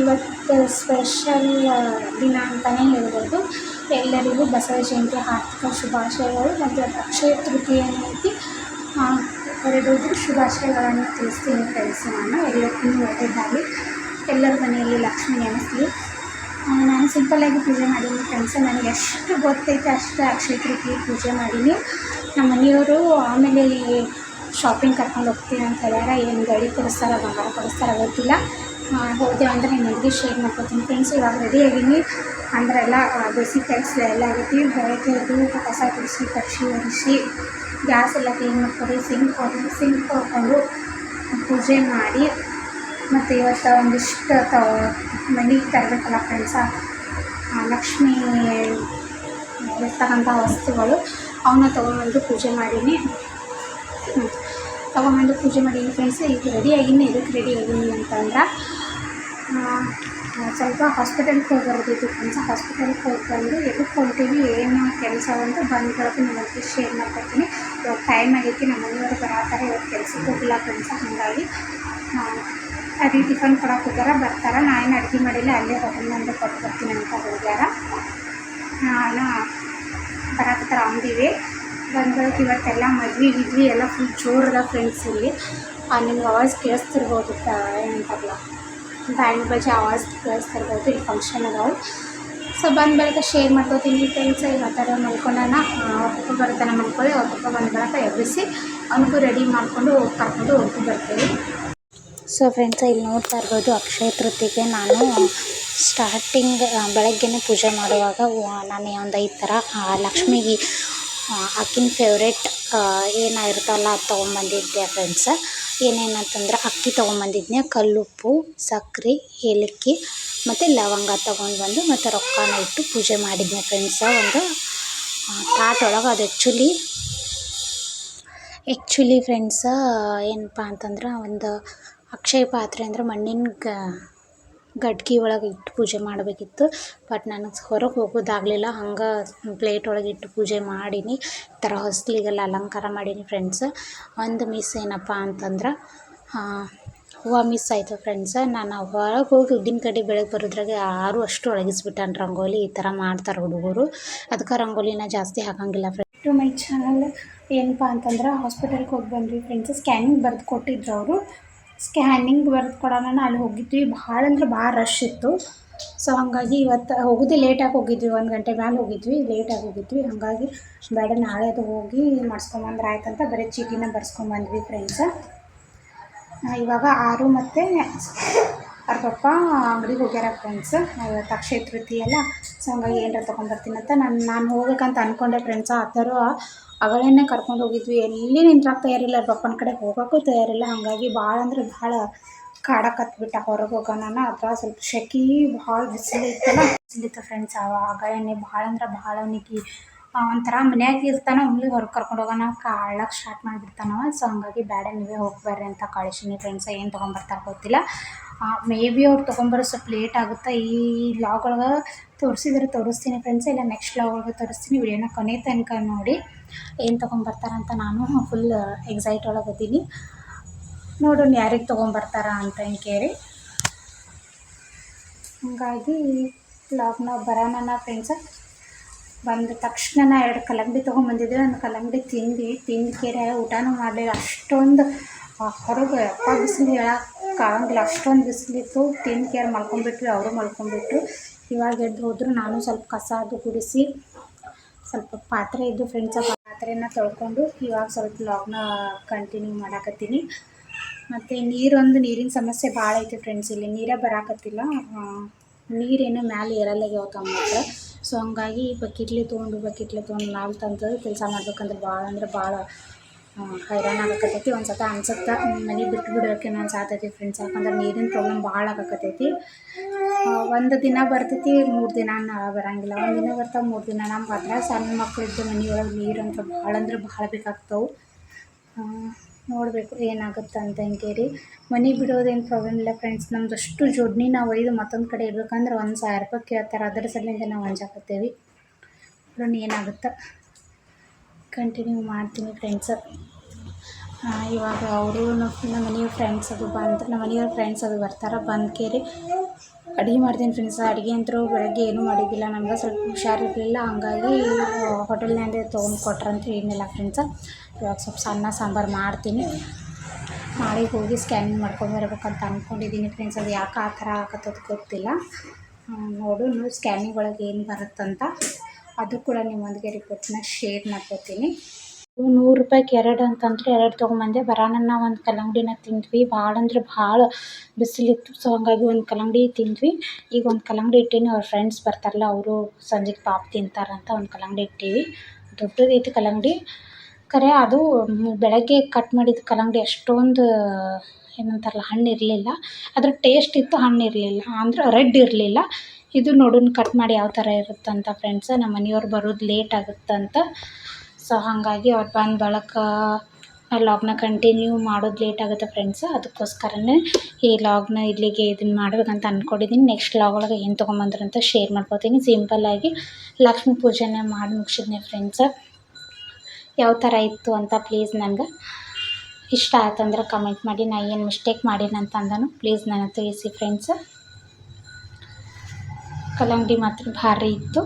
ಇವತ್ತು ಸ್ಪೆಷಲ್ ದಿನ ಅಂತಲೇ ಹೇಳ್ಬೋದು. ಎಲ್ಲರಿಗೂ ಬಸವ ಜಯಂತಿ ಹಾರ್ದಿಕ ಶುಭಾಶಯಗಳು ಮತ್ತು ಅಕ್ಷಯ ತೃತೀಯ ಐತಿ ಹೊರಡೋದು ಶುಭಾಶಯಗಳನ್ನು ತಿಳಿಸ್ತೀನಿ ಫ್ರೆಂಡ್ಸ್ ನಾನು. ಎಲ್ಲರಿಗೂ ಒಳ್ಳೆಯದಾಗಲಿ. ಎಲ್ಲರ ಮನೆಯಲ್ಲಿ ಲಕ್ಷ್ಮಿ ನೆನೆಸಲಿ. ನಾನು ಸಿಂಪಲ್ಲಾಗಿ ಪೂಜೆ ಮಾಡೀನಿ ಫ್ರೆಂಡ್ಸ್. ನನಗೆ ಎಷ್ಟು ಗೊತ್ತೈತೆ ಅಷ್ಟು ಅಕ್ಷಯ ತೃತೀಯ ಪೂಜೆ ಮಾಡೀನಿ. ನಮ್ಮ ಮನೆಯವರು ಆಮೇಲೆ ಶಾಪಿಂಗ್ ಕರ್ಕೊಂಡು ಹೋಗ್ತೀನಿ ಅಂತ ಹೇಳ್ಯಾರ. ಏನು ಗಾಡಿ ಕೊಡಿಸ್ತಾರ, ಬಂಗಾರ ಕೊಡಿಸ್ತಾರ ಗೊತ್ತಿಲ್ಲ. ಹೋದೆ ಅಂದರೆ ನಿಮ್ಮೊಂದಿಗೆ ಶೇರ್ ಮಾಡ್ಕೊತೀನಿ. ಫ್ರೆಂಡ್ಸ್ ಇವಾಗ ರೆಡಿ ಆಗೀನಿ ಅಂದ್ರೆ ಎಲ್ಲ ಬೇಸಿಕ್ ಕೆಲಸ ಎಲ್ಲ ಆಗೈತಿ ಬೆಳಗ್ಗೆ ಎದ್ದು ಕಸ ಗುಡಿಸಿ ಕಚ್ಚಿ ಒರೆಸಿ, ಗ್ಯಾಸ್ ಎಲ್ಲ ಕ್ಲೀನ್ ಮಾಡ್ಕೊಂಡು ಸಿಂಕ್ ಹೊಡೆದು ಸಿಂಕ್ ಹೊಡ್ಕೊಂಡು ಪೂಜೆ ಮಾಡಿ, ಮತ್ತು ಇವತ್ತು ಒಂದಿಷ್ಟು ತ, ಮನೆಗೆ ತರಬೇಕಲ್ಲ ಫ್ರೆಂಡ್ಸ ಲಕ್ಷ್ಮೀ ಇರ್ತಕ್ಕಂಥ ವಸ್ತುಗಳು ಅವನ್ನ ತೊಗೊಂಡು ಪೂಜೆ ಮಾಡೀನಿ. ತೊಗೊಂಬಂದು ಪೂಜೆ ಮಾಡೀನಿ ಫ್ರೆಂಡ್ಸ್ ಈಗ ರೆಡಿ ಆಗೀನಿ ಇದಕ್ಕೆ ರೆಡಿ ಆಗೀನಿ ಅಂತಂದ್ರೆ ಸ್ವಲ್ಪ ಹಾಸ್ಪಿಟಲ್ಗೆ ಹೋಗಿ ಫ್ರೆಂಡ್ಸ್ ಹಾಸ್ಪಿಟಲ್ಗೆ ಹೋಗಿ ಬಂದು ಎದಕ್ಕೆ ಹೊರ್ಟೀವಿ ಏನು ಕೆಲಸ ಅಂತ ಬಂದ್ಬಿಡೋದು ನಿಮ್ಮಲ್ಲಿ ಶೇರ್ ಮಾಡ್ಕೊತೀನಿ ಇವಾಗ ಟೈಮ್ ಆಗೈತಿ, ನಮ್ಮ ಮನೆಯವರು ಬರತ್ತಾರೆ ಇವಾಗ ಕೆಲಸಕ್ಕೆ ಹೋಗಿಲ್ಲ ಫ್ರೆಂಡ್ಸ್ ಹಾಗಾಗಿ ಅದೇ ಟಿಫನ್ ಕೊಡೋಕೆ ಹೋಗ್ಯಾರ, ಬರ್ತಾರೆ. ನಾನು ಅಡುಗೆ ಮಾಡಿಲ್ಲ, ಅಲ್ಲೇ ಹೋಟೆಲ್ನಂದು ಕೊಟ್ಟು ಬರ್ತೀನಿ ಅಂತ ಹೋಗ್ಯಾರ ನಾನು ಬರಕತ್ತಾರ ಅಂದಿವಿ ಬಂದ್ಬೇಕು ಇವತ್ತೆಲ್ಲ ಮದ್ವೆ ಇದ್ವಿ ಎಲ್ಲ ಫುಲ್ ಜೋರದ ಫ್ರೆಂಡ್ಸ್ ಇಲ್ಲಿ. ನಿಮ್ಗೆ ಅವಾಜ್ ಕೇಳಿಸ್ತಿರ್ಬೋದು ಏನಂತಾರಲ್ಲ ಬ್ಯಾಂಡ್ ಬಜೆ ಆವಾಜ್ ಕೇಳಿಸ್ತಿರ್ಬೋದು, ಇಲ್ಲಿ ಫಂಕ್ಷನ್ ಅದಾವೆ. ಸೊ ಬಂದ ಬಳಿಕ ಶೇರ್ ಮಾಡ್ಕೋತೀನಿ ಫ್ರೆಂಡ್ಸ್ ಇವತ್ತಾರ ಮಲ್ಕೊಂಡಾನ ಒಬ್ಬ ಬರ್ತಾನೆ ಮಲ್ಕೊಳ್ಳಿ ಒಬ್ಬ ಬಂದ ಬಳಿಕ ಎಬ್ಬಿಸಿ, ಅವನಿಗೂ ರೆಡಿ ಮಾಡಿಕೊಂಡು ಕರ್ಕೊಂಡು ಹೋಗಿ ಬರ್ತೀವಿ ಸೊ ಫ್ರೆಂಡ್ಸ್ ಇಲ್ಲಿ ನೋಡ್ತಾ ಇರ್ಬೋದು, ಅಕ್ಷಯ ತೃತಿಗೆ ನಾನು ಸ್ಟಾರ್ಟಿಂಗ್ ಬೆಳಗ್ಗೆನೇ ಪೂಜೆ ಮಾಡುವಾಗ ನಾನು ಒಂದು ಐದು ಥರ ಲಕ್ಷ್ಮಿಗೆ ಆಕಿನ ಫೇವ್ರೇಟ್ ಏನು ಅದು ತೊಗೊಂಬಂದಿದ್ದೆ ಫ್ರೆಂಡ್ಸ ಏನೇನಂತಂದ್ರೆ ಅಕ್ಕಿ ತೊಗೊಂಬಂದಿದ್ನೆ, ಕಲ್ಲುಪ್ಪು, ಸಕ್ರೆ, ಏಲಕ್ಕಿ ಮತ್ತು ಲವಂಗ ತೊಗೊಂಡು ಬಂದು ಮತ್ತು ರೊಕ್ಕನ ಇಟ್ಟು ಪೂಜೆ ಮಾಡಿದ್ನೆ ಫ್ರೆಂಡ್ಸ ಒಂದು ತಾಟೊಳಗೆ ಅದು ಆ್ಯಕ್ಚುಲಿ ಆ್ಯಕ್ಚುಲಿ ಫ್ರೆಂಡ್ಸ ಏನಪ್ಪ ಅಂತಂದ್ರೆ ಒಂದು ಅಕ್ಷಯ ಪಾತ್ರೆ ಅಂದ್ರೆ ಮಣ್ಣಿನ ಗಡ್ಗೆ ಒಳಗೆ ಇಟ್ಟು ಪೂಜೆ ಮಾಡಬೇಕಿತ್ತು. ಬಟ್ ನನಗೆ ಹೊರಗೆ ಹೋಗೋದಾಗಲಿಲ್ಲ. ಹಂಗೆ ಪ್ಲೇಟ್ ಒಳಗೆ ಇಟ್ಟು ಪೂಜೆ ಮಾಡೀನಿ. ಈ ಥರ ಹೊಸ್ಲಿಗೆಲ್ಲ ಅಲಂಕಾರ ಮಾಡೀನಿ ಫ್ರೆಂಡ್ಸ್ ಒಂದು ಮಿಸ್ ಏನಪ್ಪ ಅಂತಂದ್ರೆ ಹೂವು ಮಿಸ್ ಆಯಿತು ಫ್ರೆಂಡ್ಸ ನಾನು ಹೊರಗೆ ಹೋಗಿ ಉದ್ದಿನ ಕಡ್ಡಿ ಬೆಳಗ್ಗೆ ಬರೋದ್ರಾಗೆ ಯಾರು ಅಷ್ಟು ಒಳಗಿಸ್ಬಿಟ್ಟಾನ ರಂಗೋಲಿ. ಈ ಥರ ಮಾಡ್ತಾರೆ ಹುಡುಗರು. ಅದಕ್ಕೆ ರಂಗೋಲಿನ ಜಾಸ್ತಿ ಹಾಕಂಗಿಲ್ಲ ಫ್ರೆಂಡ್ ಟು ಮೈ ಚಾನಲ್ ಏನಪ್ಪ ಅಂತಂದ್ರೆ ಹಾಸ್ಪಿಟಲ್ಗೆ ಹೋಗಿ ಬಂದ್ವಿ ಫ್ರೆಂಡ್ಸ್ ಸ್ಕ್ಯಾನಿಂಗ್ ಬರೆದು ಕೊಟ್ಟಿದ್ರು ಅವರು. ಸ್ಕ್ಯಾನಿಂಗ್ ಬರೆದು ಕೊಡೋಣ. ಅಲ್ಲಿ ಹೋಗಿದ್ವಿ. ಭಾಳ ಅಂದ್ರೆ ಭಾಳ ರಶ್ ಇತ್ತು. ಸೊ ಹಾಗಾಗಿ ಇವತ್ತು ಹೋಗೋದೇ ಲೇಟಾಗಿ ಹೋಗಿದ್ವಿ. ಒಂದು ಗಂಟೆ ಮ್ಯಾಲೆ ಹೋಗಿದ್ವಿ. ಲೇಟಾಗಿ ಹೋಗಿದ್ವಿ. ಹಾಗಾಗಿ ಬೇಡ, ನಾಳೆ ಅದು ಹೋಗಿ ಮಾಡಿಸ್ಕೊಂಬಂದ್ರೆ ಆಯ್ತಂತ ಬರೀ ಚೀಟಿನ ಬರ್ಸ್ಕೊಂಬಂದ್ವಿ ಫ್ರೆಂಡ್ಸ ಇವಾಗ ಆರು ಮತ್ತು ಅವ್ರ ಪಪ್ಪ ಅಂಗಡಿಗೆ ಹೋಗ್ಯಾರ ಫ್ರೆಂಡ್ಸ್ ಇವತ್ತು ಅಕ್ಷಯ ತೃತೀಯಲ್ಲ ಸೊ ಹಂಗಾಗಿ ಏನಾರ ತೊಗೊಂಡ್ಬರ್ತೀನಂತ ನಾನು ನಾನು ಹೋಗ್ಬೇಕಂತ ಅಂದ್ಕೊಂಡೆ ಫ್ರೆಂಡ್ಸ ಆ ಥರ ಅಗಳನ್ನೇ ಕರ್ಕೊಂಡು ಹೋಗಿದ್ವಿ. ಎಲ್ಲಿ ನಿಂತ್ರಾಕ್ ತಯಾರಿಲ್ಲ. ಪಪ್ಪನ ಕಡೆ ಹೋಗೋಕ್ಕೂ ತಯಾರಿಲ್ಲ. ಹಾಗಾಗಿ ಭಾಳ ಅಂದ್ರೆ ಭಾಳ ಕಾಡಕತ್ಬಿಟ್ಟ ಹೊರಗೆ ಹೋಗೋಣ ಅದ್ರ ಸ್ವಲ್ಪ ಶೆಕೆ ಭಾಳ ಬಿಸಿಲು ಇತ್ತಲ್ಲ. ಬಿಸಿಲಿತ್ತು ಫ್ರೆಂಡ್ಸ್ ಅವ ಎಣ್ಣೆ ಭಾಳ ಅಂದ್ರೆ ಭಾಳ ಅವನಿಗೆ ಒಂಥರ ಮನ್ಯಾಗ ಇರ್ತಾನ. ಒಮ್ಮೆಲೆ ಹೊರಗೆ ಕರ್ಕೊಂಡು ಹೋಗೋಣ ಕಾಳಕ್ಕೆ ಸ್ಟಾರ್ಟ್ ಮಾಡಿಬಿಡ್ತಾನವ. ಸೊ ಹಂಗಾಗಿ ಬೇಡ ನೀವೇ ಹೋಗ್ಬರ್ರಿ ಅಂತ ಕಳಿಸಿನಿ ಫ್ರೆಂಡ್ಸ ಏನು ತೊಗೊಂಬರ್ತಾರೆ ಗೊತ್ತಿಲ್ಲ. ಮೇ ಬಿ ಅವ್ರು ತೊಗೊಂಬರೋ ಸ್ವಲ್ಪ ಲೇಟ್ ಆಗುತ್ತೆ, ಈ ಲಾಗ್ ಒಳಗೆ ತೋರಿಸಿದ್ರೆ ತೋರಿಸ್ತೀನಿ ಫ್ರೆಂಡ್ಸ್ ಇಲ್ಲ ನೆಕ್ಸ್ಟ್ ಲಾಗ್ ಒಳಗೆ ತೋರಿಸ್ತೀನಿ, ವಿಡಿಯೋನ ಕೊನೆ ತನಕ ನೋಡಿ ಏನು ತೊಗೊಂಬರ್ತಾರಂತ ನಾನು ಫುಲ್ ಎಕ್ಸೈಟ್ ಒಳಗೆ ಇದ್ದೀನಿ ನೋಡೋಣ ಯಾರಿಗೆ ತೊಗೊಂಬರ್ತಾರ ಅಂತ ಕೇಳಿ. ಹಂಗಾಗಿ ಲಾಗ್ನ ಬರೋಣ ಫ್ರೆಂಡ್ಸ್ ಬಂದ ತಕ್ಷಣ ಎರಡು ಕಲಂಗಡಿ ತೊಗೊಂಬಂದಿದ್ದೆ ಒಂದು ಕಲಂಗಡಿ ತಿಂದು ತಿಂದು ಕೇರೆ ಊಟನೂ ಮಾಡಲಿಲ್ಲ, ಅಷ್ಟೊಂದು ಹೊರಗೆ ಅಪ್ಪ ಬಿಸಿಲು ಹೇಳೋಕ್ಕಾಗಂಗಿಲ್ಲ ಅಷ್ಟೊಂದು ಬಿಸಿಲಿತ್ತು. ಟೀನ್ ಕೇರ್ ಮಲ್ಕೊಂಡ್ಬಿಟ್ರು ಅವರು ಮಲ್ಕೊಂಡ್ಬಿಟ್ರು ಇವಾಗ ಎದ್ದು ಹೋದ್ರು ನಾನು ಸ್ವಲ್ಪ ಕಸ ಅದು ಗುಡಿಸಿ, ಸ್ವಲ್ಪ ಪಾತ್ರೆ ಇದ್ದು ಆ ಪಾತ್ರೆನ ತೊಳ್ಕೊಂಡು ಇವಾಗ ಸ್ವಲ್ಪ ಲಾಗ್ನ ಕಂಟಿನ್ಯೂ ಮಾಡಾಕತ್ತೀನಿ. ಮತ್ತು ನೀರೊಂದು ನೀರಿನ ಸಮಸ್ಯೆ ಭಾಳ ಐತೆ ಫ್ರೆಂಡ್ಸ್ ಇಲ್ಲಿ. ನೀರೇ ಬರಾಕತ್ತಿಲ್ಲ. ನೀರೇನು ಮ್ಯಾಲೆ ಏರಲ್ಲಾಗ್ಯಾವ ತಮ್ಮ ಹತ್ರ ಸೊ ಹಂಗಾಗಿ ಬಕೆಟ್ಲಿ ತೊಗೊಂಡು, ಬಕೆಟ್ಲೆ ತೊಗೊಂಡು ಮ್ಯಾಲೆ ತಂದು ಕೆಲಸ ಮಾಡ್ಬೇಕಂದ್ರೆ ಭಾಳ ಅಂದ್ರೆ ಭಾಳ ಹೈರಾಣ ಆಗಕತ್ತೈತಿ. ಒಂದು ಸತ ಅನ್ಸುತ್ತೆ ಮನೆ ಬಿಟ್ಟು ಬಿಡೋಕೆ ಅನ್ಸಾತೈತಿ ಫ್ರೆಂಡ್ಸ್ ಯಾಕಂದ್ರೆ ನೀರಿನ ಪ್ರಾಬ್ಲಮ್ ಭಾಳ ಆಗಕತ್ತೈತಿ. ಒಂದು ದಿನ ಬರ್ತೈತಿ, ಮೂರು ದಿನ ಬರಂಗಿಲ್ಲ. ಒಂದು ದಿನ ಬರ್ತಾವೆ ಮೂರು ದಿನ. ನಮ್ಗೆ ಅದ್ರ ಸಣ್ಣ ಮಕ್ಕಳಿದ್ದು ಮನೆಯೊಳಗೆ ನೀರು ಅಂತ ಭಾಳ ಅಂದ್ರೆ ಭಾಳ ಬೇಕಾಗ್ತವೆ. ನೋಡಬೇಕು ಏನಾಗುತ್ತೆ ಅಂತ ಹಿಂಗೇರಿ ಮನೆ ಬಿಡೋದೇನು ಪ್ರಾಬ್ಲಮ್ ಇಲ್ಲ ಫ್ರೆಂಡ್ಸ್ ನಮ್ದು ಅಷ್ಟು ಜೋಡ್ನಿ ನಾವು ಒಯ್ದು ಮತ್ತೊಂದು ಕಡೆ ಇರ್ಬೇಕಂದ್ರೆ ಒಂದು ಸಾವಿರ ರೂಪಾಯಿ ಕೇಳ್ತಾರೆ. ಅದರ ಸಲಿಂದ ನಾವು ಅಂಜಾಕತ್ತೇವಿ. ಏನಾಗುತ್ತೆ? ಕಂಟಿನ್ಯೂ ಮಾಡ್ತೀನಿ ಫ್ರೆಂಡ್ಸ್ ಇವಾಗ ಅವರು ನಮ್ಮ ಮನೆಯವ್ರ ಫ್ರೆಂಡ್ಸ್ ಅದು ಬಂದು, ನಮ್ಮ ಮನೆಯವ್ರ ಫ್ರೆಂಡ್ಸ್ ಅದು ಬರ್ತಾರೆ, ಬಂದು ಕೇರಿ. ಅಡುಗೆ ಮಾಡ್ತೀನಿ ಫ್ರೆಂಡ್ಸ್ ಅಡುಗೆ ಅಂತರೂ ಬೆಳಗ್ಗೆ ಏನೂ ಮಾಡಿದ್ದಿಲ್ಲ. ನಮ್ಗೆ ಸ್ವಲ್ಪ ಹುಷಾರಿರಲಿಲ್ಲ. ಹಂಗಾಗಿ ಹೋಟೆಲ್ನಿಂದ ತೊಗೊಂಡು ಕೊಟ್ರಂತ ಏನಿಲ್ಲ ಫ್ರೆಂಡ್ಸ್ ಇವಾಗ ಸ್ವಲ್ಪ ಸಣ್ಣ ಸಾಂಬಾರು ಮಾಡ್ತೀನಿ. ಮಾಡಿ ಹೋಗಿ ಸ್ಕ್ಯಾನಿಂಗ್ ಮಾಡ್ಕೊಂಡು ಬರ್ಬೇಕಂತ ಅಂದ್ಕೊಂಡಿದ್ದೀನಿ ಫ್ರೆಂಡ್ಸ್ ಅದು ಯಾಕೆ ಆ ಥರ ಆಗತ್ತದು ಗೊತ್ತಿಲ್ಲ. ನೋಡು ಸ್ಕ್ಯಾನಿಂಗ್ ಒಳಗೆ ಏನು ಬರುತ್ತಂತ. ಅದು ಕೂಡ ನಿಮ್ಮೊಂದಿಗೆ ರಿಪೋರ್ಟ್ನ ಶೇರ್ ಮಾಡ್ಕೋತೀನಿ. ನೂರು ರೂಪಾಯಿಗೆ ಎರಡು ಅಂತಂದ್ರೆ ಎರಡು ತೊಗೊಂಬಂದೆ. ಬರೋಣ ಒಂದು ಕಲ್ಲಂಗಡಿನ ತಿಂದ್ವಿ. ಭಾಳ ಅಂದ್ರೆ ಭಾಳ ಬಿಸಿಲಿತ್ತು ಸೊ ಹಂಗಾಗಿ ಒಂದು ಕಲ್ಲಂಗಡಿ ತಿಂದ್ವಿ. ಈಗ ಒಂದು ಕಲ್ಲಂಗಡಿ ಇಟ್ಟೀನಿ. ಅವ್ರ ಫ್ರೆಂಡ್ಸ್ ಬರ್ತಾರಲ್ಲ, ಅವರು ಸಂಜೆಗೆ ಪಾಪ್ ತಿಂತಾರಂತ ಒಂದು ಕಲ್ಲಂಗಡಿ ಇಟ್ಟೀವಿ. ದೊಡ್ಡದೈತಿ ಕಲ್ಲಂಗಡಿ. ಖರೆ ಅದು ಬೆಳಗ್ಗೆ ಕಟ್ ಮಾಡಿದ ಕಲ್ಲಂಗಡಿ ಅಷ್ಟೊಂದು ಏನಂತಾರಲ್ಲ, ಹಣ್ಣು ಇರಲಿಲ್ಲ. ಅದ್ರ ಟೇಸ್ಟ್ ಇತ್ತು, ಹಣ್ಣು ಇರಲಿಲ್ಲ. ಅಂದ್ರೆ ರೆಡ್ ಇರಲಿಲ್ಲ. ಇದು ನೋಡೋಣ, ಕಟ್ ಮಾಡಿ ಯಾವ ಥರ ಇರುತ್ತಂತ ಫ್ರೆಂಡ್ಸ ನಮ್ಮ ಮನೆಯವ್ರು ಬರೋದು ಲೇಟ್ ಆಗುತ್ತಂತ. ಸೊ ಹಾಗಾಗಿ ಅವ್ರು ಬಂದ ಬಳಕ ಲಾಗ್ನ ಕಂಟಿನ್ಯೂ ಮಾಡೋದು ಲೇಟ್ ಆಗುತ್ತೆ ಫ್ರೆಂಡ್ಸ್ ಅದಕ್ಕೋಸ್ಕರನೇ ಈ ಲಾಗ್ನ ಇಲ್ಲಿಗೆ ಇದನ್ನು ಮಾಡ್ಬೇಕಂತ ಅಂದ್ಕೊಂಡಿದ್ದೀನಿ ನೆಕ್ಸ್ಟ್ ಲಾಗ್ ಒಳಗೆ ಏನು ತೊಗೊಂಬಂದ್ರು ಅಂತ ಶೇರ್ ಮಾಡ್ಕೋತೀನಿ. ಸಿಂಪಲ್ಲಾಗಿ ಲಕ್ಷ್ಮೀ ಪೂಜೆನ ಮಾಡಿ ಮುಗಿಸಿದ್ನೆ ಫ್ರೆಂಡ್ಸ ಯಾವ ಥರ ಇತ್ತು ಅಂತ ಪ್ಲೀಸ್ ನನಗೆ ಇಷ್ಟ ಆಯ್ತಂದ್ರೆ ಕಮೆಂಟ್ ಮಾಡಿ. ನಾ ಏನು ಮಿಸ್ಟೇಕ್ ಮಾಡೀನಿ ಅಂತ ಅಂದನು ಪ್ಲೀಸ್ ನನಗೆ ತಿಳಿಸಿ ಫ್ರೆಂಡ್ಸ ಕಲ್ಲಂಗಡಿ ಮಾತ್ರ ಭಾರಿ ಇತ್ತು.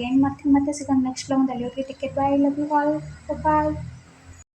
ಏನು ಮಾಡ್ತೀನಿ ಮತ್ತೆ ಸಿಗೋಣ next ಲಾಗ್ದಲ್ಲಿ okay ticket bye love you all bye